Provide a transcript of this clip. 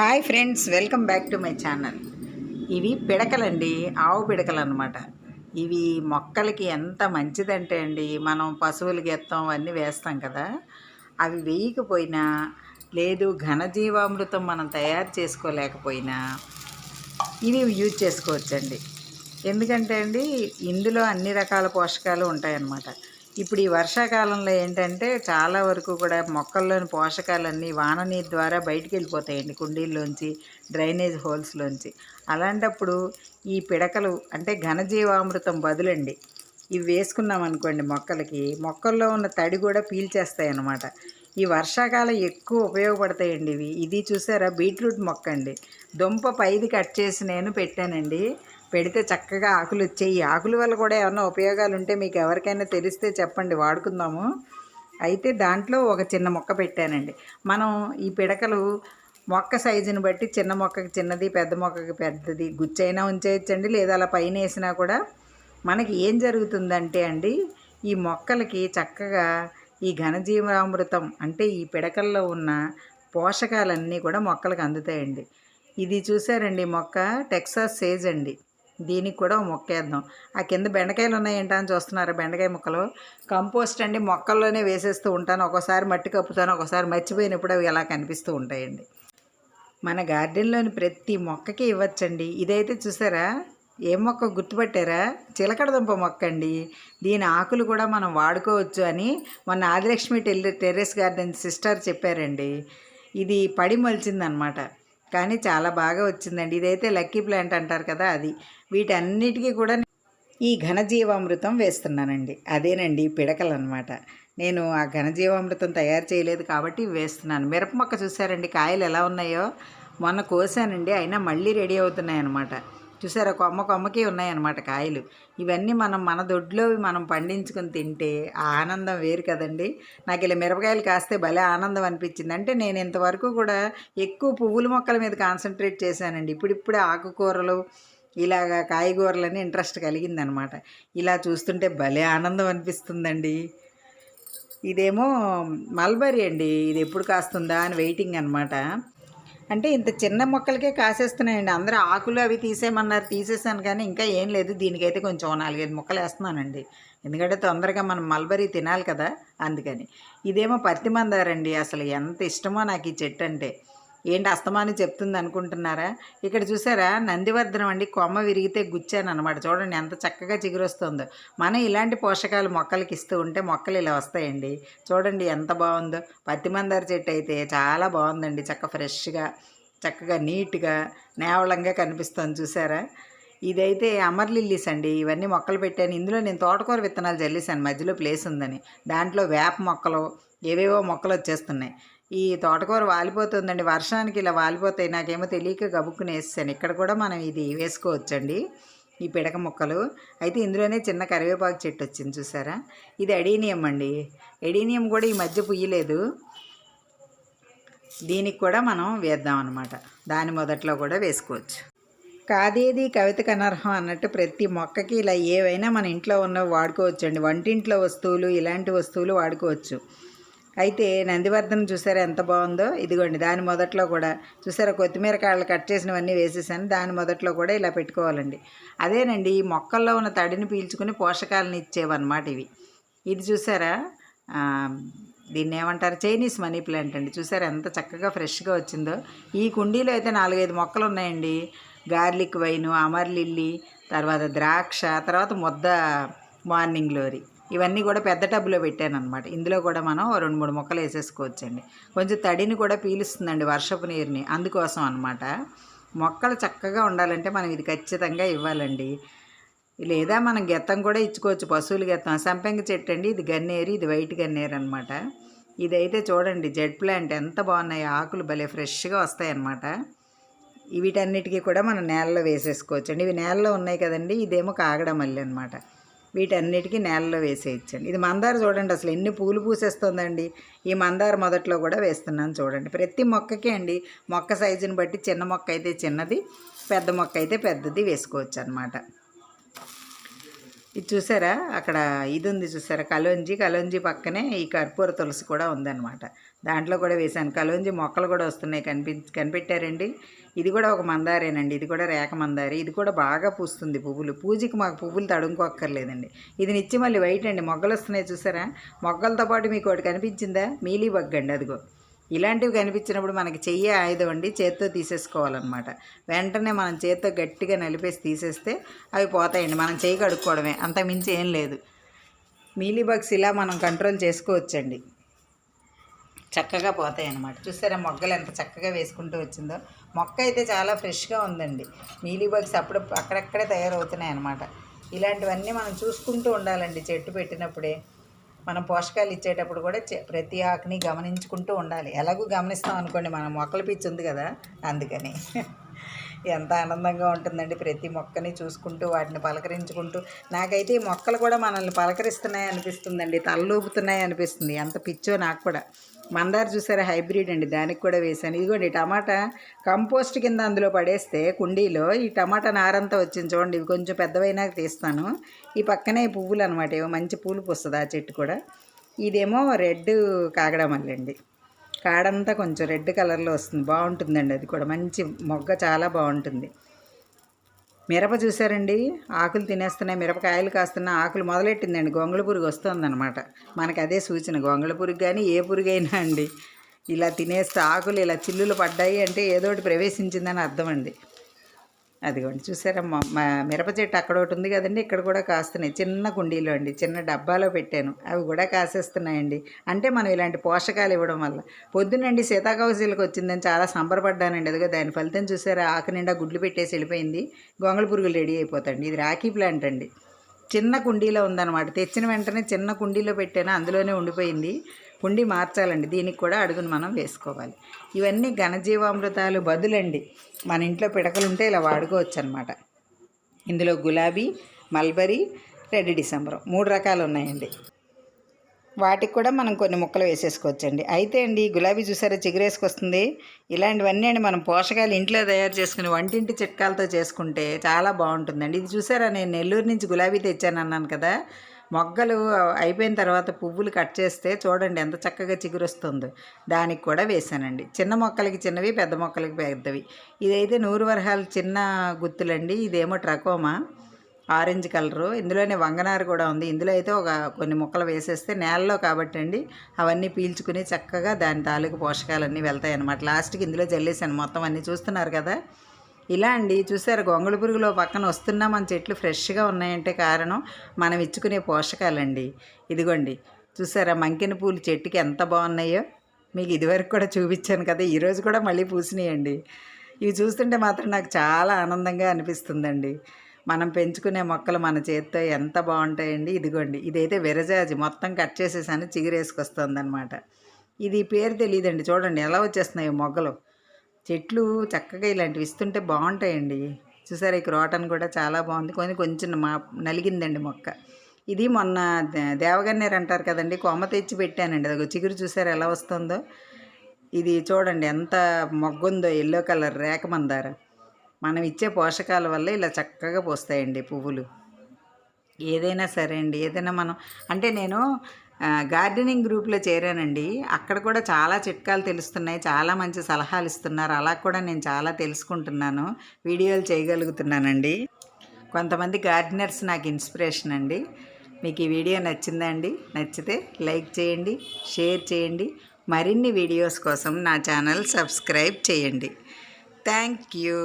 Hi friends welcome back to my channel. ఇవి పిడకలండి ఆవు పిడకలు అనమాట ఇవి మొక్కలకి ఎంత మంచిదంటే అండి మనం పశువులు గెత్తం అవన్నీ వేస్తాం కదా. అవి వేయకపోయినా లేదు ఘనజీవామృతం మనం తయారు చేసుకోలేకపోయినా ఇవి యూజ్ చేసుకోవచ్చండి. ఎందుకంటే అండి ఇందులో అన్ని రకాల పోషకాలు ఉంటాయన్నమాట. ఇప్పుడు ఈ వర్షాకాలంలో ఏంటంటే చాలా వరకు కూడా మొక్కల్లోని పోషకాలన్నీ వాన నీరు ద్వారా బయటికి వెళ్ళిపోతాయండి కుండీల్లోంచి డ్రైనేజ్ హోల్స్లోంచి. అలాంటప్పుడు ఈ పిడకలు అంటే ఘనజీవామృతం బదులండి. ఇవి వేసుకున్నాం అనుకోండి మొక్కలకి మొక్కల్లో ఉన్న తడి కూడా పీల్చేస్తాయి అన్నమాట ఈ వర్షాకాలం ఎక్కువ ఉపయోగపడతాయండి ఇవి. ఇది చూసారా బీట్రూట్ మొక్క అండి దుంప పైది కట్ చేసి నేను పెట్టానండి. పెడితే చక్కగా ఆకులు వచ్చాయి. ఈ ఆకుల వల్ల కూడా ఏమైనా ఉపయోగాలు ఉంటే మీకు ఎవరికైనా తెలిస్తే చెప్పండి వాడుకుందాము. అయితే దాంట్లో ఒక చిన్న మొక్క పెట్టానండి. మనం ఈ పిడకలు మొక్క సైజుని బట్టి చిన్న మొక్కకి చిన్నది పెద్ద మొక్కకి పెద్దది గుచ్చైనా ఉంచేయచ్చండి లేదా అలా పైన వేసినా కూడా. మనకి ఏం జరుగుతుందంటే అండి ఈ మొక్కలకి చక్కగా ఈ ఘనజీవామృతం అంటే ఈ పిడకల్లో ఉన్న పోషకాలన్నీ కూడా మొక్కలకు అందుతాయండి. ఇది చూసారండి మొక్క టెక్సాస్ సేజ్ అండి. దీనికి కూడా మొక్కేద్దాం ఆ కింద బెండకాయలు ఉన్నాయంట అని చూస్తున్నారు బెండకాయ మొక్కలు? కంపోస్ట్ అండి మొక్కల్లోనే వేసేస్తూ ఉంటాను. ఒకసారి మట్టి కప్పుతాను ఒకసారి మర్చిపోయినప్పుడు అవి ఎలా కనిపిస్తూ ఉంటాయండి. మన గార్డెన్లోని ప్రతి మొక్కకి ఇవ్వచ్చండి. ఇదైతే చూసారా? ఏ మొక్క గుర్తుపట్టారా? చిలకడదుంప మొక్క అండి. దీని ఆకులు కూడా మనం వాడుకోవచ్చు అని మొన్న ఆదిలక్ష్మి టెల్ టెర్రస్ గార్డెన్ సిస్టర్ చెప్పారండి. ఇది పడి మలిచిందనమాట. కానీ చాలా బాగా వచ్చిందండి. ఇదైతే లక్కీ ప్లాంట్ అంటారు కదా అది. వీటన్నిటికీ కూడా ఈ ఘనజీవామృతం వేస్తున్నానండి. అదేనండి పిడకలు అనమాట నేను ఆ ఘనజీవామృతం తయారు చేయలేదు కాబట్టి వేస్తున్నాను. మిరప మొక్క చూసారండి కాయలు ఎలా ఉన్నాయో? మొన్న కోసానండి అయినా మళ్ళీ రెడీ అవుతున్నాయి అనమాట చూసారా కొమ్మ కొమ్మకి ఉన్నాయన్నమాట కాయలు. ఇవన్నీ మనం మన దొడ్లో మనం పండించుకొని తింటే ఆ ఆనందం వేరు కదండి. నాకు ఇలా మిరపకాయలు కాస్తే భలే ఆనందం అనిపించింది. అంటే నేను ఇంతవరకు కూడా ఎక్కువ పువ్వుల మొక్కల మీద కాన్సన్ట్రేట్ చేశానండి. ఇప్పుడిప్పుడే ఆకుకూరలు ఇలాగా కాయగూరలని ఇంట్రెస్ట్ కలిగిందనమాట ఇలా చూస్తుంటే భలే ఆనందం అనిపిస్తుందండి. ఇదేమో మల్బరీ అండి. ఇది ఎప్పుడు కాస్తుందా అని వెయిటింగ్ అనమాట అంటే ఇంత చిన్న మొక్కలకే కాసేస్తున్నాయండి. అందరూ ఆకులు అవి తీసేయమన్నారు. తీసేసాను కానీ ఇంకా ఏం లేదు. దీనికైతే కొంచెం నాలుగైదు మొక్కలు వేస్తున్నానండి. ఎందుకంటే తొందరగా మనం మల్బరీ తినాలి కదా అందుకని. ఇదేమో పత్తి మందారండి. అసలు ఎంత ఇష్టమో నాకు ఈ చెట్టు అంటే. ఏంటి అస్తమాని చెప్తుంది అనుకుంటున్నారా? ఇక్కడ చూసారా? నందివర్ధనం అండి కొమ్మ విరిగితే గుచ్చాను అనమాట చూడండి ఎంత చక్కగా చిగురొస్తుందో. మనం ఇలాంటి పోషకాలు మొక్కలకి ఇస్తూ ఉంటే మొక్కలు ఇలా వస్తాయండి. చూడండి ఎంత బాగుందో. పత్తి మందార చెట్టు అయితే చాలా బాగుందండి. చక్క ఫ్రెష్గా చక్కగా నీట్గా నేవళంగా కనిపిస్తుంది చూసారా? ఇదైతే అమర్ లిల్లీస్ అండి. ఇవన్నీ మొక్కలు పెట్టాను. ఇందులో నేను తోటకూర విత్తనాలు చల్లేశాను మధ్యలో ప్లేస్ ఉందని. దాంట్లో వేప మొక్కలు ఏవేవో మొక్కలు వచ్చేస్తున్నాయి. ఈ తోటకూర వాలిపోతుందండి. వర్షానికి ఇలా వాలిపోతాయి. నాకేమో తెలియక గబుక్కుని వేసాను ఇక్కడ కూడా మనం ఇది వేసుకోవచ్చండి. ఈ పిడక ముక్కలు. అయితే ఇందులోనే చిన్న కరివేపాకు చెట్టు వచ్చింది చూసారా? ఇది ఎడీనియం అండి. ఎడీనియం కూడా ఈ మధ్య పుయ్యలేదు. దీనికి కూడా మనం వేద్దాం అనమాట దాని మొదట్లో కూడా వేసుకోవచ్చు. కాదేది కవితకు అనర్హం అన్నట్టు ప్రతి మొక్కకి ఇలా ఏవైనా మన ఇంట్లో ఉన్నవి వాడుకోవచ్చు అండి వంటింట్లో వస్తువులు ఇలాంటి వస్తువులు వాడుకోవచ్చు. అయితే నందివర్ధనం చూసారా ఎంత బాగుందో? ఇదిగోండి దాని మొదట్లో కూడా చూసారా కొత్తిమీర కాళ్ళు కట్ చేసినవన్నీ వేసేసాను. దాని మొదట్లో కూడా ఇలా పెట్టుకోవాలండి. అదేనండి ఈ మొక్కల్లో ఉన్న తడిని పీల్చుకుని పోషకాలను ఇచ్చేవన్నమాట ఇవి. ఇది చూసారా? దీన్ని ఏమంటారు? చైనీస్ మనీ ప్లాంట్ అండి. చూసారా ఎంత చక్కగా ఫ్రెష్గా వచ్చిందో. ఈ కుండీలో అయితే నాలుగైదు మొక్కలు ఉన్నాయండి గార్లిక్ వైన్ అమర్లిల్లి తర్వాత ద్రాక్ష తర్వాత ముద్ద మార్నింగ్ లోరీ. ఇవన్నీ కూడా పెద్ద టబ్లో పెట్టాను అనమాట ఇందులో కూడా మనం రెండు మూడు మొక్కలు వేసేసుకోవచ్చండి. కొంచెం తడిని కూడా పీలుస్తుందండి వర్షపు నీరుని. అందుకోసం అనమాట మొక్కలు చక్కగా ఉండాలంటే మనం ఇది ఖచ్చితంగా ఇవ్వాలండి. లేదా మనం గెత్తం కూడా ఇచ్చుకోవచ్చు. పశువులు గెత్తం సంపెంగ చెట్టు అండి. ఇది గన్నేరు ఇది వైట్ గన్నేరు అనమాట ఇదైతే చూడండి జెడ్ ప్లాంట్ ఎంత బాగున్నాయి. ఆకులు భలే ఫ్రెష్గా వస్తాయి అన్నమాట వీటన్నిటికీ కూడా మనం నేలలో వేసేసుకోవచ్చు అండి ఇవి నేలలో ఉన్నాయి కదండి. ఇదేమో కాగడమల్లి అనమాట వీటన్నిటికీ నేలలో వేసేయచ్చండి. ఇది మందార చూడండి అసలు ఎన్ని పూలు పూసేస్తుందండి. ఈ మందార మొదట్లో కూడా వేస్తున్నాను చూడండి. ప్రతి మొక్కకి అండి మొక్క సైజుని బట్టి చిన్న మొక్క అయితే చిన్నది పెద్ద మొక్క అయితే పెద్దది వేసుకోవచ్చు అనమాట ఇది చూసారా? అక్కడ ఇది ఉంది చూసారా? కలోంజి కలోంజి పక్కనే ఈ కర్పూర తులసి కూడా ఉందన్నమాట దాంట్లో కూడా వేశాను. కలోంజి మొక్కలు కూడా వస్తున్నాయి. కనిపి కనిపెట్టారండి. ఇది కూడా ఒక మందారేనండి. ఇది కూడా రేఖ మందారి. ఇది కూడా బాగా పూస్తుంది పువ్వులు. పూజకి మాకు పువ్వులు తడుముకోక్కర్లేదండి. ఇది నిచ్చి మళ్ళీ వైట్ అండి. మొగ్గలు వస్తున్నాయి చూసారా? మొగ్గలతో పాటు మీకు ఒకటి కనిపించిందా? మీలీ బగ్గండి అదిగో. ఇలాంటివి కనిపించినప్పుడు మనకి చెయ్యి ఆయుధం అండి చేత్తో తీసేసుకోవాలన్నమాట. వెంటనే మనం చేత్తో గట్టిగా నలిపేసి తీసేస్తే అవి పోతాయండి. మనం చెయ్యి కడుక్కోవడమే. అంత మించి ఏం లేదు. మీలీ బగ్స్ ఇలా మనం కంట్రోల్ చేసుకోవచ్చండి. చక్కగా పోతాయి అన్నమాట చూసారా మొగ్గలు ఎంత చక్కగా వేసుకుంటూ వచ్చిందో? మొక్క అయితే చాలా ఫ్రెష్గా ఉందండి. మీలీ బగ్స్ అప్పుడు అక్కడక్కడే తయారవుతున్నాయి అన్నమాట ఇలాంటివన్నీ మనం చూసుకుంటూ ఉండాలండి చెట్టు పెట్టినప్పుడే. మనం పోషకాలు ఇచ్చేటప్పుడు కూడా ప్రతి ఆకుని గమనించుకుంటూ ఉండాలి. ఎలాగూ గమనిస్తాం అనుకోండి మనం మొక్కల పిచ్చి ఉంది కదా? అందుకని. ఎంత ఆనందంగా ఉంటుందండి ప్రతి మొక్కని చూసుకుంటూ వాటిని పలకరించుకుంటూ. నాకైతే ఈ మొక్కలు కూడా మనల్ని పలకరిస్తున్నాయి అనిపిస్తుందండి. తలలూపుతున్నాయి అనిపిస్తుంది. ఎంత పిచ్చో నాకు కూడా. మందార చూసారా? హైబ్రిడ్ అండి. దానికి కూడా వేశాను ఇదిగోండి టమాటా కంపోస్ట్ కింద అందులో పడేస్తే కుండీలో ఈ టమాటా నారంతా వచ్చింది చూడండి. ఇవి కొంచెం పెద్దవైనాక తీస్తాను. ఈ పక్కనే పువ్వులు అనమాట ఏమో మంచి పూలు పూస్తుంది ఆ చెట్టు కూడా. ఇదేమో రెడ్ కాగడమల్లండి కాడంతా కొంచెం రెడ్ కలర్లో వస్తుంది. బాగుంటుందండి అది కూడా. మంచి మొగ్గ చాలా బాగుంటుంది. మిరప చూసారండి? ఆకులు తినేస్తున్నాయి. మిరపకాయలు కాస్తున్న ఆకులు మొదలెట్టిందండి. గొంగళ పురుగు వస్తుందన్నమాట. మనకి అదే సూచన. గొంగళ పురుగు కానీ ఏ పురుగు అయినా అండి. ఇలా తినేస్తే ఆకులు ఇలా చిల్లులు పడ్డాయి అంటే ఏదో ఒకటి ప్రవేశించిందని అర్థం అండి. అదిగోండి చూసారా మా మా మిరప చెట్టు అక్కడ ఒకటి ఉంది కదండి ఇక్కడ కూడా కాస్తున్నాయి. చిన్న కుండీలో అండి చిన్న డబ్బాలో పెట్టాను. అవి కూడా కాసేస్తున్నాయండి. అంటే మనం ఇలాంటి పోషకాలు ఇవ్వడం వల్ల. పొద్దునండి సీతాకౌశీలకు వచ్చిందని చాలా సంబరపడ్డానండి. అదిగో దాని ఫలితం చూసారా? ఆకు నిండా గుడ్లు పెట్టేసి వెళ్ళిపోయింది. గొంగళ పురుగులు రెడీ అయిపోతాయండి. ఇది రాఖీ ప్లాంట్ అండి. చిన్న కుండీలో ఉందన్నమాట. తెచ్చిన వెంటనే చిన్న కుండీలో పెట్టాను. అందులోనే ఉండిపోయింది. పుండి మార్చాలండి. దీనికి కూడా అడుగును మనం వేసుకోవాలి. ఇవన్నీ ఘనజీవామృతాలు బదులండి. మన ఇంట్లో పిడకలు ఉంటే ఇలా వాడుకోవచ్చు అనమాట ఇందులో గులాబీ మల్బరీ రెడ్ డిసెంబర్ మూడు రకాలు ఉన్నాయండి. వాటికి కూడా మనం కొన్ని ముక్కలు వేసేసుకోవచ్చండి. అయితే అండి గులాబీ చూసారా చిగురేసుకొస్తుంది? ఇలాంటివన్నీ అండి మనం పోషకాలు ఇంట్లో తయారు చేసుకుని వంటింటి చిట్కాలతో చేసుకుంటే చాలా బాగుంటుందండి. ఇది చూసారా నేను నెల్లూరు నుంచి గులాబీ తెచ్చాను అన్నాను కదా? మొగ్గలు అయిపోయిన తర్వాత పువ్వులు కట్ చేస్తే చూడండి ఎంత చక్కగా చిగురొస్తుందో. దానికి కూడా వేసానండి చిన్న మొక్కలకి చిన్నవి పెద్ద మొక్కలకి పెద్దవి. ఇదైతే నూరు వరహాలు చిన్న గుత్తులండి. ఇదేమో ట్రకోమా. Orange colour. ఇందులోనే వంగనారు కూడా ఉంది. ఇందులో అయితే ఒక కొన్ని ముక్కలు వేసేస్తే నేలలో కాబట్టి అండి అవన్నీ పీల్చుకుని చక్కగా దాని తాలూకు పోషకాలన్నీ వెళ్తాయి అన్నమాట లాస్ట్కి ఇందులో జల్లేసాను మొత్తం అన్నీ చూస్తున్నారు కదా? ఇలా అండి. చూసారు గొంగళ పురుగులో పక్కన వస్తున్నా మన చెట్లు ఫ్రెష్గా ఉన్నాయంటే కారణం మనం ఇచ్చుకునే పోషకాలండి. ఇదిగోండి. చూసారా మంకిన పూలు చెట్టుకి ఎంత బాగున్నాయో మీకు ఇదివరకు కూడా చూపించాను కదా ఈరోజు కూడా మళ్ళీ పూసినాయండి. ఇవి చూస్తుంటే మాత్రం నాకు చాలా ఆనందంగా అనిపిస్తుందండి. మనం పెంచుకునే మొక్కలు మన చేతితో ఎంత బాగుంటాయండి. ఇదిగోండి. ఇదైతే విరజాజి మొత్తం కట్ చేసేసాను చిగురేసుకొస్తుంది అనమాట ఇది పేరు తెలియదండి చూడండి ఎలా వచ్చేస్తున్నాయి మొగ్గలు. చెట్లు చక్కగా ఇలాంటివి ఇస్తుంటే బాగుంటాయండి. చూసారా ఈ క్రోటన్ కూడా చాలా బాగుంది. కొన్ని కొంచెం మా నలిగిందండి మొక్క. ఇది మొన్న దేవగన్నేరు అంటారు కదండి కొమ్మ తెచ్చి పెట్టానండి. అది చిగురు చూసారా ఎలా వస్తుందో? ఇది చూడండి ఎంత మొగ్గుందో ఎల్లో కలర్ రేఖ మందార. మనం ఇచ్చే పోషకాల వల్ల ఇలా చక్కగా పోస్తాయండి పువ్వులు. ఏదైనా సరే అండి ఏదైనా మనం అంటే నేను గార్డెనింగ్ గ్రూప్లో చేరానండి. అక్కడ కూడా చాలా చిట్కాలు తెలుస్తున్నాయి. చాలా మంచి సలహాలు ఇస్తున్నారు. అలా కూడా నేను చాలా తెలుసుకుంటున్నాను. వీడియోలు చేయగలుగుతున్నానండి. కొంతమంది గార్డెనర్స్ నాకు ఇన్స్పిరేషన్ అండి. మీకు ఈ వీడియో నచ్చిందండి నచ్చితే లైక్ చేయండి షేర్ చేయండి. మరిన్ని వీడియోస్ కోసం నా ఛానల్ సబ్స్క్రైబ్ చేయండి. Thank you.